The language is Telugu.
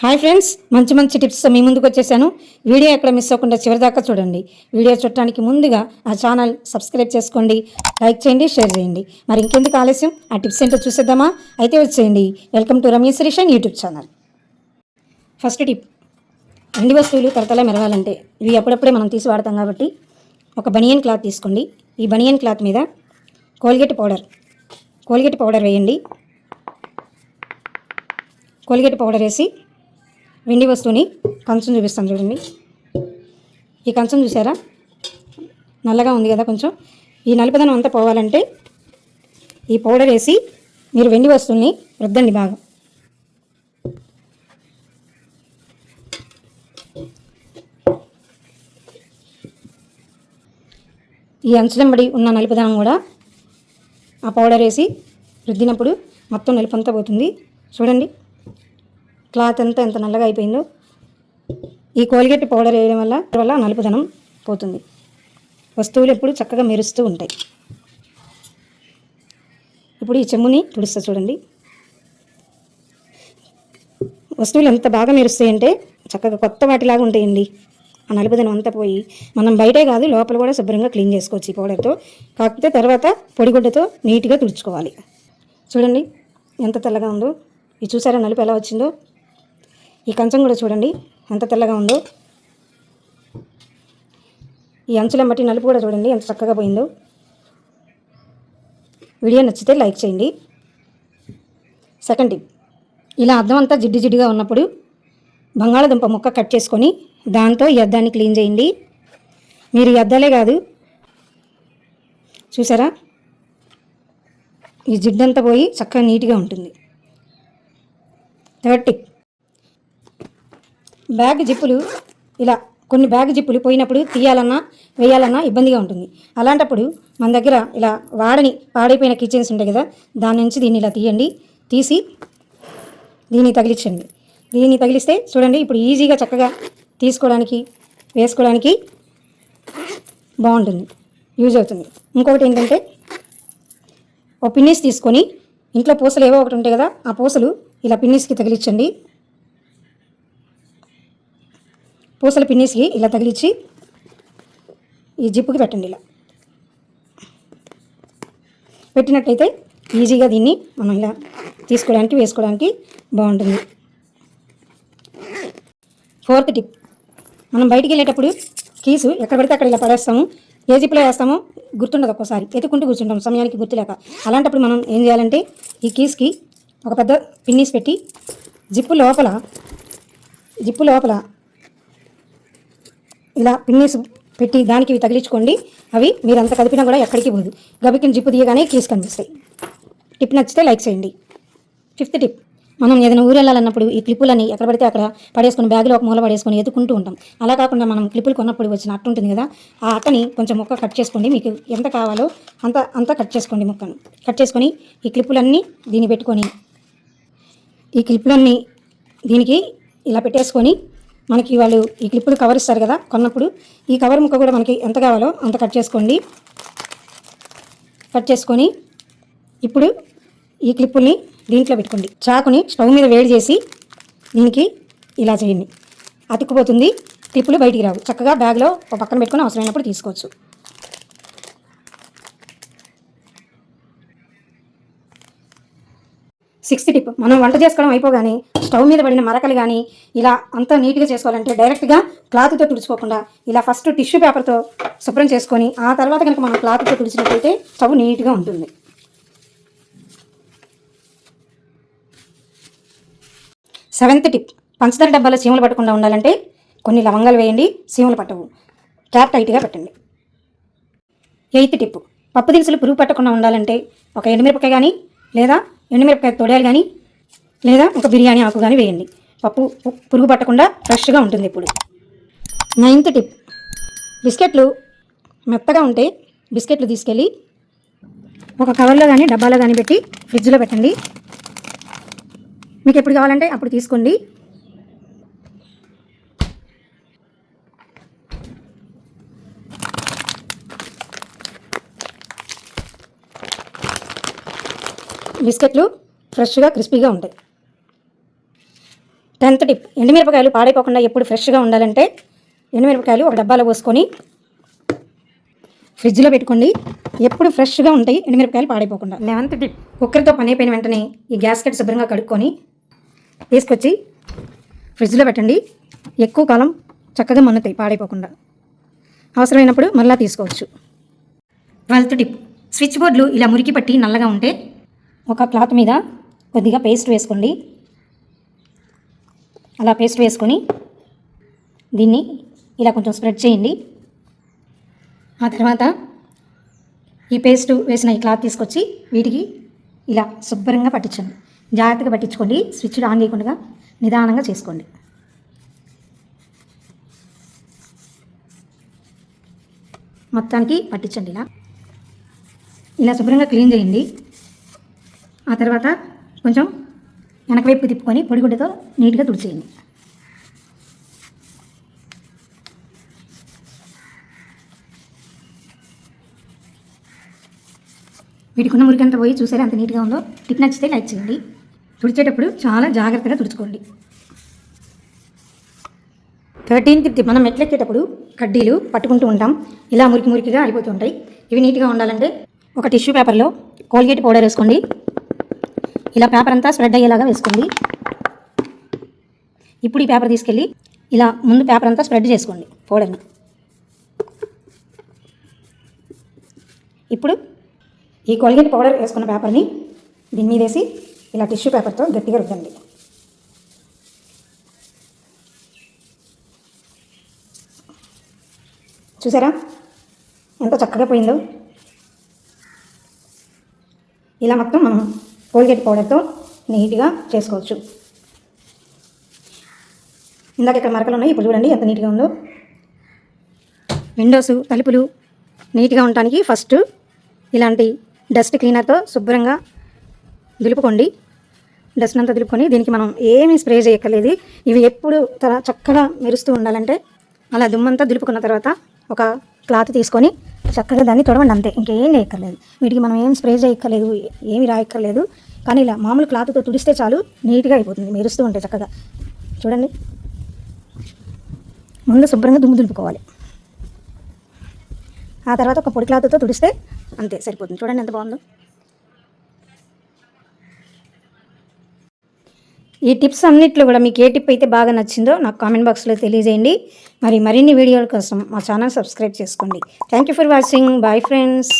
హాయ్ ఫ్రెండ్స్ మంచి మంచి టిప్స్ మీ ముందుకు వచ్చేసాను. వీడియో ఎక్కడ మిస్ అవ్వకుండా చివరిదాకా చూడండి. వీడియో చూడటానికి ముందుగా ఆ ఛానల్ సబ్స్క్రైబ్ చేసుకోండి లైక్ చేయండి షేర్ చేయండి. మరి ఇంకెందుకు ఆలస్యం? ఆ టిప్స్ ఏంటో చూసేద్దామా? అయితే వచ్చేయండి. వెల్కమ్ టు రమేష్ రిషన్ యూట్యూబ్ ఛానల్. ఫస్ట్ టిప్ వెండి వస్తువులు తరతల మెరవాలంటే ఇవి అప్పుడప్పుడే మనం తీసి వాడతాం కాబట్టి ఒక బనియన్ క్లాత్ తీసుకోండి. ఈ బనియన్ క్లాత్ మీద కోల్గేట్ పౌడర్ కోల్గేట్ పౌడర్ వేయండి. కోల్గేట్ పౌడర్ వేసి వెండి వస్తువుని కంచం చూపిస్తాను చూడండి. ఈ కంచం చూసారా? నల్లగా ఉంది కదా కొంచెం. ఈ నలుపుదనం అంతా పోవాలంటే ఈ పౌడర్ వేసి మీరు వెండి వస్తువుని రుద్దండి బాగా. ఈ అంచులంబడి ఉన్న నలుపుదనం కూడా ఆ పౌడర్ వేసి రుద్దినప్పుడు మొత్తం నలుపంతా పోతుంది. చూడండి. క్లాత్ అంతా ఎంత నల్లగా అయిపోయిందో ఈ కోల్గేట్ పౌడర్ వేయడం వల్ల వల్ల నలుపుదనం పోతుంది. వస్తువులు ఎప్పుడు చక్కగా మెరుస్తూ ఉంటాయి. ఇప్పుడు ఈ చెమ్ముని తుడుస్తా చూడండి. వస్తువులు ఎంత బాగా మెరుస్తాయంటే చక్కగా కొత్త వాటిలాగా ఉంటాయండి. ఆ నలుపుదనం అంతా పోయి మనం బయటే కాదు లోపల కూడా శుభ్రంగా క్లీన్ చేసుకోవచ్చు ఈ పౌడర్తో. కాకపోతే తర్వాత పొడిగుడ్డతో నీట్గా తుడుచుకోవాలి. చూడండి ఎంత తెల్లగా ఉందో. ఇది చూసారా నలుపు ఎలా వచ్చిందో? ఈ కంచం కూడా చూడండి ఎంత తెల్లగా ఉందో. ఈ అంచులను బట్టి నలుపు కూడా చూడండి ఎంత చక్కగా పోయిందో. వీడియో నచ్చితే లైక్ చేయండి. సెకండ్ టిప్ ఇలా అద్దం అంతా జిడ్డు జిడ్డుగా ఉన్నప్పుడు బంగాళదుంప ముక్క కట్ చేసుకొని దాంతో ఈ అద్దాన్ని క్లీన్ చేయండి. మీరు ఈ అద్దాలే కాదు చూసారా? ఈ జిడ్డంతా పోయి చక్కగా నీట్గా ఉంటుంది. థర్డ్ టిప్ బ్యాగ్ జిప్పులు ఇలా కొన్ని బ్యాగ్ జిప్పులు పోయినప్పుడు తీయాలన్నా వేయాలన్నా ఇబ్బందిగా ఉంటుంది. అలాంటప్పుడు మన దగ్గర ఇలా వాడని పాడైపోయిన కిచెన్స్ ఉంటాయి కదా దాని నుంచి దీన్ని ఇలా తీయండి. తీసి దీన్ని తగిలించండి. దీన్ని తగిలిస్తే చూడండి ఇప్పుడు ఈజీగా చక్కగా తీసుకోవడానికి వేసుకోవడానికి బాగుంటుంది. యూజ్ అవుతుంది. ఇంకొకటి ఏంటంటే ఒక పిన్నీస్ తీసుకొని ఇంట్లో పూసలు ఏవో ఒకటి ఉంటాయి కదా ఆ పూసలు ఇలా పిన్నీస్కి తగిలించండి. పూసల పిన్నీస్కి ఇలా తగిలించి ఈ జిప్పుకి పెట్టండి ఇలా. పెట్టినట్టయితే ఈజీగా దీన్ని మనం ఇలా తీసుకోవడానికి వేసుకోవడానికి బాగుంటుంది. Fourth tip. మనం బయటికి వెళ్ళేటప్పుడు కీసు ఎక్కడ పడితే అక్కడ ఇలా పడేస్తాము. ఏ జిప్లో వేస్తామో గుర్తుండదు ఒక్కోసారి. ఎత్తుకుంటూ కూర్చుంటాం సమయానికి గుర్తులేక అలాంటప్పుడు మనం ఏం చేయాలంటే ఈ కీస్కి ఒక పెద్ద పిన్నీస్ పెట్టి జిప్పు లోపల జిప్పు లోపల ఇలా పిన్నీస్ పెట్టి దానికి ఇవి తగిలించుకోండి. అవి మీరు అంత కదిపినా కూడా ఎక్కడికి పోదు. గబికిన జిప్పు తీయగానే కీస్ కనిపిస్తాయి. టిప్ నచ్చితే లైక్ చేయండి. ఫిఫ్త్ టిప్ మనం ఏదైనా ఊరు వెళ్ళాలన్నప్పుడు ఈ క్లిప్పులని ఎక్కడ పడితే అక్కడ పడేసుకొని బ్యాగ్లో ఒక మూల పడేసుకొని ఎదుకుంటూ ఉంటాం. అలా కాకుండా మనం క్లిప్పులు కొన్నప్పుడు వచ్చిన అట్టు ఉంటుంది కదా ఆ అట్టని కొంచెం ముక్క కట్ చేసుకోండి. మీకు ఎంత కావాలో అంత అంత కట్ చేసుకోండి ముక్కను. కట్ చేసుకొని ఈ క్లిప్పులన్నీ దీన్ని పెట్టుకొని ఈ క్లిప్పులన్నీ దీనికి ఇలా పెట్టేసుకొని మనకి వాళ్ళు ఈ క్లిప్పులు కవర్ ఇస్తారు కదా కొన్నప్పుడు ఈ కవర్ ముక్క కూడా మనకి ఎంత కావాలో అంత కట్ చేసుకోండి. కట్ చేసుకొని ఇప్పుడు ఈ క్లిప్పుల్ని దీంట్లో పెట్టుకోండి. చాకుని స్టవ్ మీద వేడి చేసి దీనికి ఇలా చేయండి. అతుక్కుపోతుంది క్లిప్పులు బయటికి రావు. చక్కగా బ్యాగ్లో ఒక పక్కన పెట్టుకొని అవసరమైనప్పుడు తీసుకోవచ్చు. Sixth tip. మనం వంట చేసుకోవడం అయిపోగానే స్టవ్ మీద పడిన మరకలు కానీ ఇలా అంతా నీట్గా చేసుకోవాలంటే డైరెక్ట్గా క్లాత్తో తుడుచుకోకుండా ఇలా ఫస్ట్ టిష్యూ పేపర్తో శుభ్రం చేసుకొని ఆ తర్వాత కనుక మనం క్లాత్తో తుడిచినట్లయితే స్టవ్ నీట్గా ఉంటుంది. Seventh tip. పంచదార డబ్బాలో చీమలు పట్టకుండా ఉండాలంటే కొన్ని లవంగాలు వేయండి చీమలు పట్టవు. క్యాప్ టైట్గా పెట్టండి. Eighth tip. పప్పు దినుసులు పురుగు పట్టకుండా ఉండాలంటే ఒక ఎండుమిరపకాయ కానీ లేదా ఎండుమిరపకాయ తొడాలు కానీ లేదా ఒక బిర్యానీ ఆకు కానీ వేయండి. పప్పు పురుగు పట్టకుండా ఫ్రెష్గా ఉంటుంది ఇప్పుడు. Ninth tip. బిస్కెట్లు మెత్తగా ఉంటే బిస్కెట్లు తీసుకెళ్ళి ఒక కవర్లో కానీ డబ్బాలో కానీ పెట్టి ఫ్రిడ్జ్లో పెట్టండి. మీకు ఎప్పుడు కావాలంటే అప్పుడు తీసుకోండి. బిస్కెట్లు ఫ్రెష్గా క్రిస్పీగా ఉంటాయి. టెన్త్ టిప్ ఎండుమిరపకాయలు పాడైపోకుండా ఎప్పుడు ఫ్రెష్గా ఉండాలంటే ఎండుమిరపకాయలు ఒక డబ్బాలో పోసుకొని ఫ్రిడ్జ్లో పెట్టుకోండి. ఎప్పుడు ఫ్రెష్గా ఉంటాయి ఎండుమిరపకాయలు పాడైపోకుండా. Eleventh tip. కుక్కర్తో పని అయిపోయిన వెంటనే ఈ గ్యాస్ కట్ శుభ్రంగా కడుక్కొని తీసుకొచ్చి ఫ్రిడ్జ్లో పెట్టండి. ఎక్కువ కాలం చక్కగా మన్నుతాయి పాడైపోకుండా. అవసరమైనప్పుడు మళ్ళీ తీసుకోవచ్చు. ట్వెల్త్ టిప్ స్విచ్ బోర్డులు ఇలా మురికి పట్టి నల్లగా ఉంటే ఒక క్లాత్ మీద కొద్దిగా పేస్ట్ వేసుకోండి. అలా పేస్ట్ వేసుకొని దీన్ని ఇలా కొంచెం స్ప్రెడ్ చేయండి. ఆ తర్వాత ఈ పేస్ట్ వేసిన ఈ క్లాత్ తీసుకొచ్చి వీటికి ఇలా శుభ్రంగా పట్టించండి. జాగ్రత్తగా పట్టించుకోండి. స్విచ్ ఆన్ చేయకుండా నిదానంగా చేసుకోండి. మొత్తానికి పట్టించండి ఇలా. ఇలా శుభ్రంగా క్లీన్ చేయండి. ఆ తర్వాత కొంచెం వెనకవైపు తిప్పుకొని పొడిగుడ్డతో నీట్గా తుడిచేయండి. వీటికున్న మురికంతా పోయి చూసారా ఎంత నీట్గా ఉందో. టిప్ నచ్చితే లైక్ చేయండి. తుడిచేటప్పుడు చాలా జాగ్రత్తగా తుడుచుకోండి. థర్టీన్త్ టిప్ మనం మెట్లెక్కేటప్పుడు కడ్డీలు పట్టుకుంటూ ఉంటాం. ఇలా మురికి మురికిగా అయిపోతూ ఉంటాయి. ఇవి నీట్గా ఉండాలంటే ఒక టిష్యూ పేపర్లో కోల్గేట్ పౌడర్ వేసుకోండి. ఇలా పేపర్ అంతా స్ప్రెడ్ అయ్యేలాగా వేసుకోండి. ఇప్పుడు ఈ పేపర్ తీసుకెళ్ళి ఇలా ముందు పేపర్ అంతా స్ప్రెడ్ చేసుకోండి పౌడర్ని ఇప్పుడు ఈ కొలిగేట్ పౌడర్ వేసుకున్న పేపర్ని దీని మీద వేసి ఇలా టిష్యూ పేపర్తో గట్టిగా రుద్దండి. చూసారా? ఎంత చక్కగా పోయిందో? ఇలా మొత్తం మనం కోల్గేట్ పౌడర్తో నీట్గా చేసుకోవచ్చు. ఇందాక ఇక్కడ మరకలు ఉన్నాయి ఇప్పుడు చూడండి ఎంత నీట్గా ఉందో. విండోస్ తలుపులు నీట్గా ఉండటానికి ఫస్ట్ ఇలాంటి డస్ట్ క్లీనర్తో శుభ్రంగా దులుపుకోండి. డస్ట్ అంతా దులుపుకొని దీనికి మనం ఏమీ స్ప్రే చేయక్కర్లేదు. ఇవి ఎప్పుడు తల చక్కగా మెరుస్తూ ఉండాలంటే అలా దుమ్మంతా దులుపుకున్న తర్వాత ఒక క్లాత్ తీసుకొని చక్కగా దాన్ని తొడవండి అంతే. ఇంకేం చేయక్కర్లేదు వీటికి మనం ఏం స్ప్రే చేయక్కర్లేదు ఏమి రాయక్కర్లేదు. కానీ ఇలా మామూలు క్లాత్తో తుడిస్తే చాలు నీట్గా అయిపోతుంది. మెరుస్తూ ఉంటాయి చక్కగా. చూడండి. ముందు శుభ్రంగా దుమ్ము దులుపుకోవాలి. ఆ తర్వాత ఒక పొడి క్లాత్తో తుడిస్తే అంతే సరిపోతుంది. చూడండి ఎంత బాగుందో. ఈ టిప్స్ అన్నిట్లో కూడా మీకు ఏ టిప్ అయితే బాగా నచ్చిందో నాకు కామెంట్ బాక్స్లో తెలియజేయండి. మరి మరిన్ని వీడియోల కోసం మా ఛానల్ సబ్స్క్రైబ్ చేసుకోండి. Thank you for watching bye friends